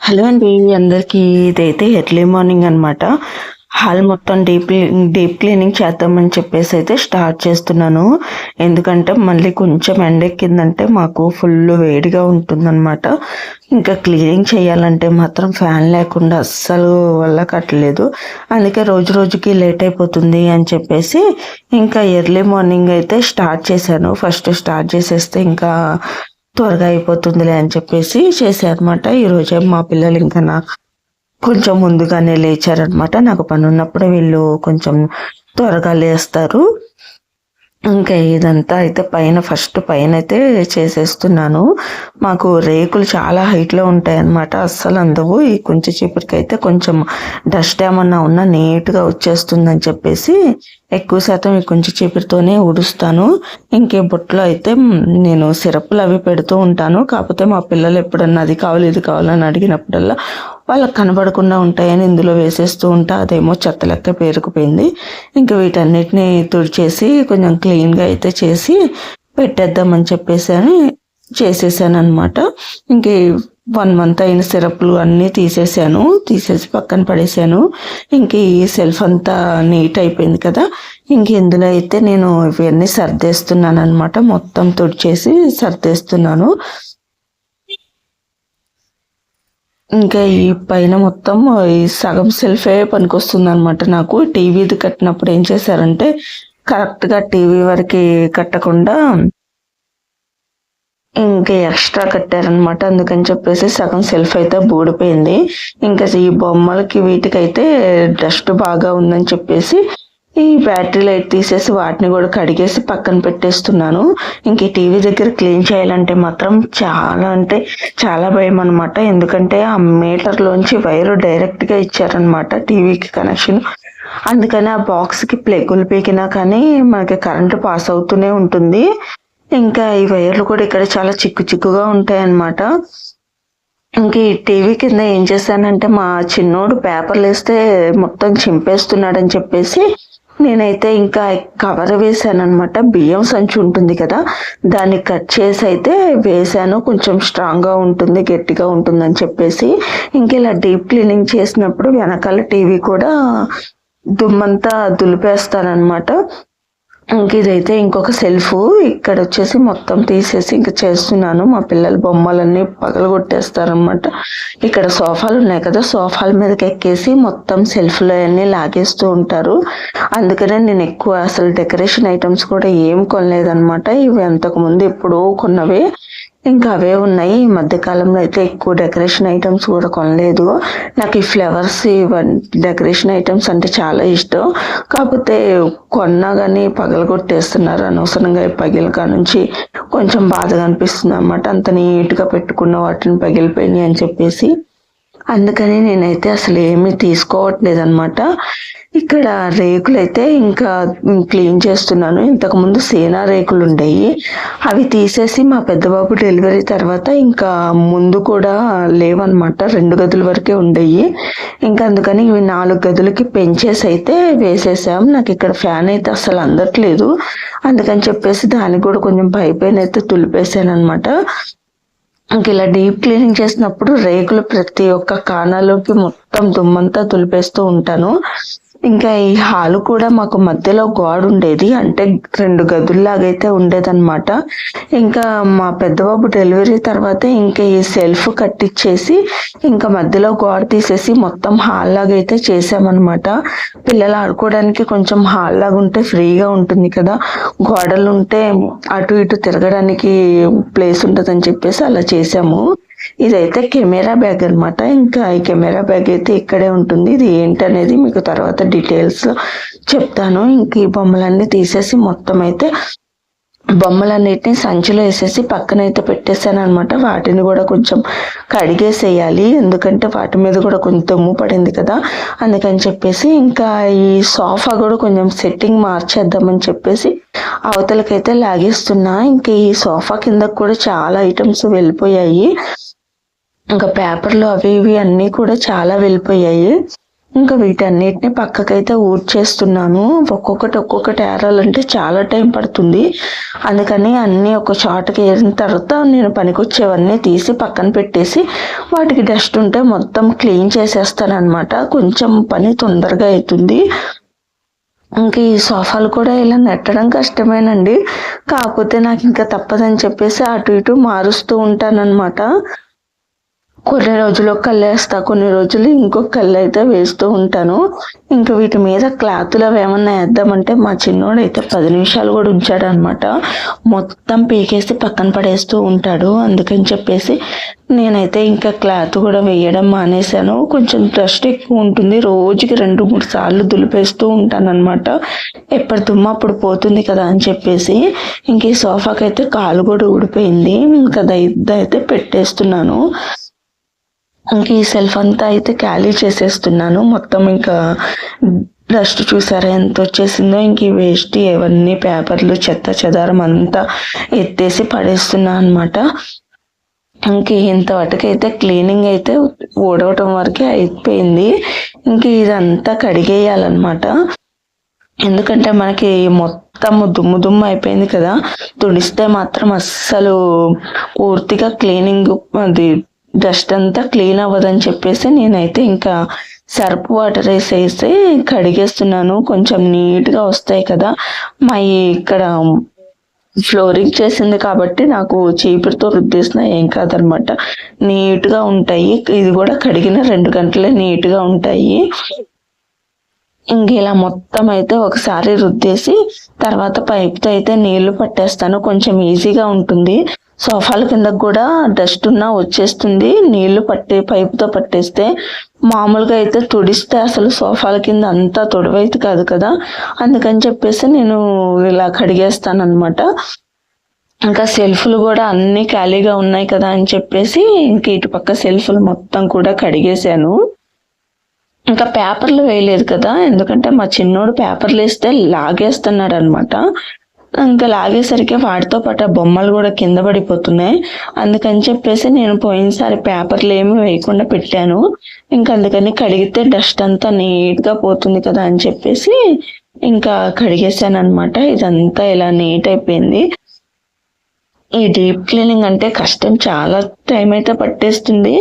Hello అండి అందరికీ ఇదైతే ఎర్లీ మార్నింగ్ అనమాట హాల్ మొత్తం డీప్ డీప్ క్లీనింగ్ చేద్దామని చెప్పేసి అయితే స్టార్ట్ చేస్తున్నాను. ఎందుకంటే మళ్ళీ కొంచెం ఎండెక్కిందంటే మాకు ఫుల్ వేడిగా ఉంటుందన్నమాట. ఇంకా క్లీనింగ్ చేయాలంటే మాత్రం ఫ్యాన్ లేకుండా అస్సలు వల్ల కట్టలేదు. అందుకే రోజు రోజుకి లేట్ అయిపోతుంది అని చెప్పేసి ఇంకా ఎర్లీ మార్నింగ్ అయితే స్టార్ట్ చేశాను. ఫస్ట్ స్టార్ట్ చేసేస్తే ఇంకా త్వరగా అయిపోతుందిలే అని చెప్పేసి చేసే ఈరోజే మా పిల్లలు ఇంకా నాకు కొంచెం ముందుగానే లేచారనమాట నాకు పని ఉన్నప్పుడు వీళ్ళు కొంచెం త్వరగా లేస్తారు. ఇంకా ఇదంతా అయితే పైన ఫస్ట్ పైన అయితే చేసేస్తున్నాను. మాకు రేకులు చాలా హైట్లో ఉంటాయి అన్నమాట అస్సలు అందవు. ఈ కొంచెం చీపురికి అయితే కొంచెం డస్ట్ ఏమన్నా ఉన్నా నీట్గా వచ్చేస్తుందని చెప్పేసి ఎక్కువ శాతం ఈ కొంచెం చీపురితోనే ఉడుస్తాను ఇంకే బొట్లో అయితే నేను సిరప్లు అవి పెడుతూ ఉంటాను. కాకపోతే మా పిల్లలు ఎప్పుడన్నా అది కావాలి ఇది కావాలని అడిగినప్పుడల్లా వాళ్ళకి కనబడకుండా ఉంటాయని ఇందులో వేసేస్తూ ఉంటా. అదేమో చెత్త లెక్క పేరుకుపోయింది. ఇంకా వీటన్నిటిని తుడిచేసి కొంచెం క్లీన్గా అయితే చేసి పెట్టేద్దామని చెప్పేసి అని చేసేసాను అనమాట ఇంక వన్ మంత్ అయిన సిరప్లు అన్నీ తీసేసాను. తీసేసి పక్కన పడేసాను. ఇంక ఈ సెల్ఫ్ అంతా నీట్ అయిపోయింది కదా. ఇంక ఇందులో అయితే నేను ఇవన్నీ సర్దేస్తున్నాను అనమాట మొత్తం తుడిచేసి సర్దేస్తున్నాను. ఇంకా ఈ పైన మొత్తం ఈ సగం సెల్ఫే పనికొస్తుంది అనమాట నాకు టీవీది కట్టినప్పుడు ఏం చేశారంటే కరెక్ట్గా టీవీ వరకు కట్టకుండా ఇంకా ఎక్స్ట్రా కట్టారనమాట అందుకని చెప్పేసి సగం సెల్ఫ్ అయితే బూడిపోయింది. ఇంకా ఈ బొమ్మలకి వీటికైతే డస్ట్ బాగా ఉందని చెప్పేసి ఈ బ్యాటరీ లైట్ తీసేసి వాటిని కూడా కడిగేసి పక్కన పెట్టేస్తున్నాను. ఇంక టీవీ దగ్గర క్లీన్ చేయాలంటే మాత్రం చాలా అంటే చాలా భయం అనమాట ఎందుకంటే ఆ మీటర్లోంచి వైరు డైరెక్ట్గా ఇచ్చారనమాట టీవీకి కనెక్షన్ అందుకని ఆ బాక్స్కి ప్లగ్గులు పీకినా కానీ మనకి కరెంటు పాస్ అవుతూనే ఉంటుంది. ఇంకా ఈ వైర్లు కూడా ఇక్కడ చాలా చిక్కు చిక్కుగా ఉంటాయి అన్నమాట ఇంక ఈ టీవీ కింద ఏం చేశానంటే మా చిన్నోడు పేపర్లు వేస్తే మొత్తం చింపేస్తున్నాడని చెప్పేసి నేనైతే ఇంకా కవర్ వేసాను అనమాట బియ్యం సంచి ఉంటుంది కదా దాన్ని కట్ చేసి అయితే వేసాను కొంచెం స్ట్రాంగ్గా ఉంటుంది గట్టిగా ఉంటుందని చెప్పేసి. ఇంక ఇలా డీప్ క్లీనింగ్ చేసినప్పుడు వెనకాల టీవీ కూడా దుమ్మంతా దులిపేస్తానమాట ఇంక ఇదైతే ఇంకొక సెల్ఫ్. ఇక్కడ వచ్చేసి మొత్తం తీసేసి ఇంకా చేస్తున్నాను. మా పిల్లల బొమ్మలన్నీ పగలగొట్టేస్తారనమాట ఇక్కడ సోఫాలు ఉన్నాయి కదా సోఫాల మీదకి ఎక్కేసి మొత్తం సెల్ఫ్లో అన్నీ లాగేస్తూ ఉంటారు. అందుకనే నేను ఎక్కువ అసలు డెకరేషన్ ఐటమ్స్ కూడా ఏం కొనలేదనమాట ఇవి అంతకుముందు ఎప్పుడో కొన్నవి. ఇంకా అవే ఉన్నాయి. ఈ మధ్య కాలంలో అయితే ఎక్కువ డెకరేషన్ ఐటమ్స్ కూడా కొనలేదు. నాకు ఈ ఫ్లవర్స్ ఇవన్నీ డెకరేషన్ ఐటమ్స్ అంటే చాలా ఇష్టం. కాకపోతే కొన్నా కానీ పగలగొట్టేస్తున్నారు. అనవసరంగా పగిలికా నుంచి కొంచెం బాధగా అనిపిస్తుంది అన్నమాట. అంత నీట్గా పెట్టుకున్న వాటిని పగిలిపోయినాయి అని చెప్పేసి. అందుకని నేనైతే అసలు ఏమీ తీసుకోవట్లేదు అనమాట ఇక్కడ రేకులు అయితే ఇంకా క్లీన్ చేస్తున్నాను. ఇంతకు ముందు సేనా రేకులు ఉండేవి అవి తీసేసి మా పెద్దబాబు డెలివరీ తర్వాత ఇంకా ముందు కూడా లేవన్నమాట. రెండు గదుల వరకే ఉండేవి ఇంకా అందుకని ఇవి నాలుగు గదులకి పెంచేసి అయితే వేసేసాం. నాకు ఇక్కడ ఫ్యాన్ అయితే అసలు అందట్లేదు. అందుకని చెప్పేసి దానికి కూడా కొంచెం పైపైన అయితే తులిపేసాను అనమాట ఇంక ఇలా డీప్ క్లీనింగ్ చేసినప్పుడు రేకులు ప్రతి ఒక్క కానాలోకి మొత్తం దుమ్మంతా తులిపేస్తూ ఉంటాను. ఇంకా ఈ హాలు కూడా మాకు మధ్యలో గోడ ఉండేది. అంటే రెండు గదుల్లాగైతే ఉండేదన్నమాట. ఇంకా మా పెద్దబాబు డెలివరీ తర్వాత ఇంకా ఈ సెల్ఫ్ కట్టించేసి ఇంకా మధ్యలో గోడ తీసేసి మొత్తం హాల్ లాగా అయితే చేసామన్నమాట. పిల్లలు ఆడుకోవడానికి కొంచెం హాల్ లాగా ఉంటే ఫ్రీగా ఉంటుంది కదా. గోడలు ఉంటే అటు ఇటు తిరగడానికి ప్లేస్ ఉంటుందని చెప్పేసి అలా చేసాము. ఇదైతే కెమెరా బ్యాగ్ అనమాట ఇంకా ఈ కెమెరా బ్యాగ్ అయితే ఇక్కడే ఉంటుంది. ఇది ఏంటనేది మీకు తర్వాత డీటెయిల్స్ చెప్తాను. ఇంక ఈ బొమ్మలన్నీ తీసేసి మొత్తం అయితే బొమ్మలన్నిటిని సంచిలో వేసేసి పక్కన అయితే పెట్టేశాను అనమాట వాటిని కూడా కొంచెం కడిగేసేయాలి. ఎందుకంటే వాటి మీద కూడా కొంచెం దుమ్ము పడింది కదా. అందుకని చెప్పేసి ఇంకా ఈ సోఫా కూడా కొంచెం సెట్టింగ్ మార్చేద్దామని చెప్పేసి అవతలకైతే లాగేస్తున్నా. ఇంకా ఈ సోఫా కింద కూడా చాలా ఐటమ్స్ వెళ్ళిపోయాయి. ఇంకా పేపర్లు అవి ఇవి అన్నీ కూడా చాలా వెళ్ళిపోయాయి. ఇంకా వీటన్నిటిని పక్కకైతే ఊడ్చేస్తున్నాను. ఒక్కొక్కటి ఒక్కొక్కటి ఏరాలంటే చాలా టైం పడుతుంది. అందుకని అన్నీ ఒక చోటకి ఏరిన తర్వాత నేను పనికొచ్చేవన్నీ తీసి పక్కన పెట్టేసి వాటికి డస్ట్ ఉంటే మొత్తం క్లీన్ చేసేస్తాను అనమాట కొంచెం పని తొందరగా అవుతుంది ఇంక ఈ సోఫాలు కూడా ఇలా నెట్టడం కష్టమేనండి. కాకపోతే నాకు ఇంకా తప్పదని చెప్పేసి అటు ఇటు మారుస్తూ ఉంటానన్నమాట. కొన్ని రోజులు ఒక కళ్ళు వేస్తా కొన్ని రోజులు ఇంకొక కళ్ళు అయితే వేస్తూ ఉంటాను. ఇంకా వీటి మీద క్లాత్లు అవి ఏమన్నా వేద్దామంటే మా చిన్నోడు అయితే పది నిమిషాలు కూడా ఉంచాడు అనమాట మొత్తం పీకేసి పక్కన పడేస్తూ ఉంటాడు. అందుకని చెప్పేసి నేనైతే ఇంకా క్లాత్ కూడా వేయడం మానేశాను. కొంచెం డస్ట్ ఎక్కువ ఉంటుంది. రోజుకి రెండు మూడు సార్లు దులిపేస్తూ ఉంటాను అనమాట ఎప్పటి తుమ్మ అప్పుడు పోతుంది కదా అని చెప్పేసి ఇంక ఈ సోఫాకి అయితే కాలు కూడా ఊడిపోయింది. ఇంకా దైతే పెట్టేస్తున్నాను. ఇంక ఈ సెల్ఫ్ అంతా అయితే ఖాళీ చేసేస్తున్నాను. మొత్తం ఇంకా డస్ట్ చూసారా ఎంత వచ్చేసిందో ఇంక వేస్ట్ ఇవన్నీ పేపర్లు చెత్త చెదారం అంతా ఎత్తేసి పడేస్తున్నా అనమాట ఇంక ఇంతవరకు క్లీనింగ్ అయితే ఊడవటం వరకే అయిపోయింది. ఇంక ఇదంతా కడిగేయాలన్నమాట. ఎందుకంటే మనకి మొత్తం దుమ్ము దుమ్ము అయిపోయింది కదా. తుడిస్తే మాత్రం అస్సలు పూర్తిగా క్లీనింగ్ అది డస్ట్ అంతా క్లీన్ అవ్వదని చెప్పేసి నేనైతే ఇంకా సర్ప్ వాటర్ వేసేసి కడిగేస్తున్నాను. కొంచెం నీట్గా వస్తాయి కదా. మా ఇక్కడ ఫ్లోరింగ్ చేసింది కాబట్టి నాకు చీపురుతో రుద్దేసిన ఏం కాదనమాట. నీట్గా ఉంటాయి. ఇది కూడా కడిగిన రెండు గంటలే నీట్గా ఉంటాయి. ఇంక ఇలా మొత్తం అయితే ఒకసారి రుద్దేసి తర్వాత పైప్తో అయితే నీళ్ళు పట్టేస్తాను. కొంచెం ఈజీగా ఉంటుంది. సోఫాల కింద కూడా డస్ట్ ఉన్నా వచ్చేస్తుంది. నీళ్ళు పట్టే పైపుతో పట్టేస్తే మామూలుగా అయితే తుడిస్తే అసలు సోఫాల కింద అంతా తొడవైతే కాదు కదా. అందుకని చెప్పేసి నేను ఇలా కడిగేస్తాను అనమాట ఇంకా సెల్ఫ్లు కూడా అన్ని ఖాళీగా ఉన్నాయి కదా అని చెప్పేసి ఇంక ఇటుపక్క సెల్ఫ్లు మొత్తం కూడా కడిగేశాను. ఇంకా పేపర్లు వేయలేదు కదా. ఎందుకంటే మా చిన్నోడు పేపర్లు వేస్తే లాగేస్తున్నాడు అనమాట ఇంకా లాగేసరికి వాటితో పాటు బొమ్మలు కూడా కింద పడిపోతున్నాయి. అందుకని చెప్పేసి నేను పోయినసారి పేపర్లు ఏమి వేయకుండా పెట్టాను. ఇంకా అందుకని కడిగితే డస్ట్ అంతా నీట్గా పోతుంది కదా అని చెప్పేసి ఇంకా కడిగేసాను అనమాట ఇదంతా ఇలా నీట్ అయిపోయింది. ఈ డీప్ క్లీనింగ్ అంటే కష్టం. చాలా టైం అయితే పట్టేస్తుంది.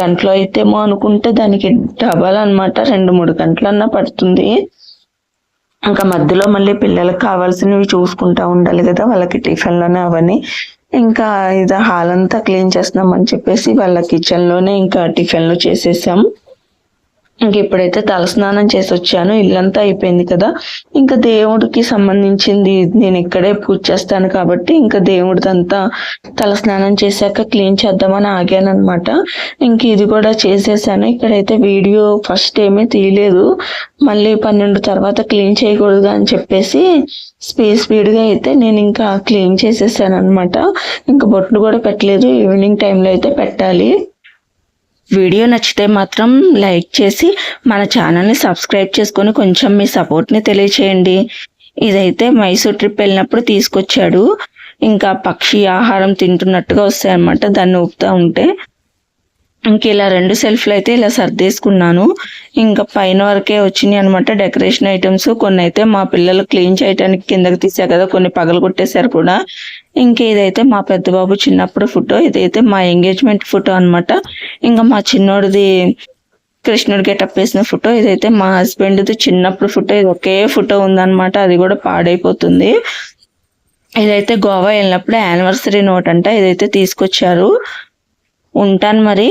గంటలో అయితేమో అనుకుంటే దానికి డబల్ అనమాట రెండు మూడు గంటలన్నా పడుతుంది. ఇంకా మధ్యలో మళ్ళీ పిల్లలకు కావాల్సినవి చూసుకుంటా ఉండాలి కదా వాళ్ళకి టిఫిన్లోనే అవన్నీ. ఇంకా ఇది హాల్ అంతా క్లీన్ చేస్తున్నాం అని చెప్పేసి వాళ్ళ కిచెన్లోనే ఇంకా టిఫిన్లు చేసేసాం ఇంక ఇప్పుడైతే తలస్నానం చేసి వచ్చాను ఇల్లంతా అయిపోయింది కదా ఇంకా దేవుడికి సంబంధించింది నేను ఇక్కడే పూజ చేస్తాను కాబట్టి ఇంకా దేవుడిదంతా తలస్నానం చేశాక క్లీన్ చేద్దామని ఆగాను అనమాట ఇంక ఇది కూడా చేసేసాను. ఇక్కడైతే వీడియో ఫస్ట్ ఏమీ తీయలేదు. మళ్ళీ పన్నెండు తర్వాత క్లీన్ చేయకూడదు అని చెప్పేసి స్పేస్ స్పీడ్గా అయితే నేను ఇంకా క్లీన్ చేసేసాను అనమాట ఇంకా బొట్లు కూడా పెట్టలేదు. ఈవినింగ్ టైంలో అయితే పెట్టాలి. వీడియో నచ్చితే మాత్రం లైక్ చేసి మన ఛానల్ని సబ్స్క్రైబ్ చేసుకొని కొంచెం మీ సపోర్ట్ని తెలియచేయండి. ఇదైతే మైసూర్ ట్రిప్ వెళ్ళినప్పుడు తీసుకొచ్చాడు. ఇంకా పక్షి ఆహారం తింటున్నట్టుగా వస్తాయన్నమాట. దాన్ని ఊపుతూ ఉంటే ఇంక ఇలా రెండు సెల్ఫ్లు అయితే ఇలా సర్దేసుకున్నాను. ఇంకా పైన వరకే వచ్చినాయి అనమాట డెకరేషన్ ఐటమ్స్. కొన్ని అయితే మా పిల్లలు క్లీన్ చేయడానికి కిందకి తీసా కదా కొన్ని పగలు కొట్టేశారు కూడా. ఇంక ఇదైతే మా పెద్ద బాబు చిన్నప్పుడు ఫోటో ఇదైతే మా ఎంగేజ్మెంట్ ఫోటో అనమాట ఇంకా మా చిన్నోడిది కృష్ణుడి గెటప్ వేసిన ఫోటో ఇదైతే మా హస్బెండ్ది చిన్నప్పుడు ఫోటో ఇది ఒకే ఫోటో ఉందన్నమాట అది కూడా పాడైపోతుంది. ఇదైతే గోవా వెళ్ళినప్పుడు యానివర్సరీ నోట్ అంట ఇదైతే తీసుకొచ్చారు. ఉంటాను మరి.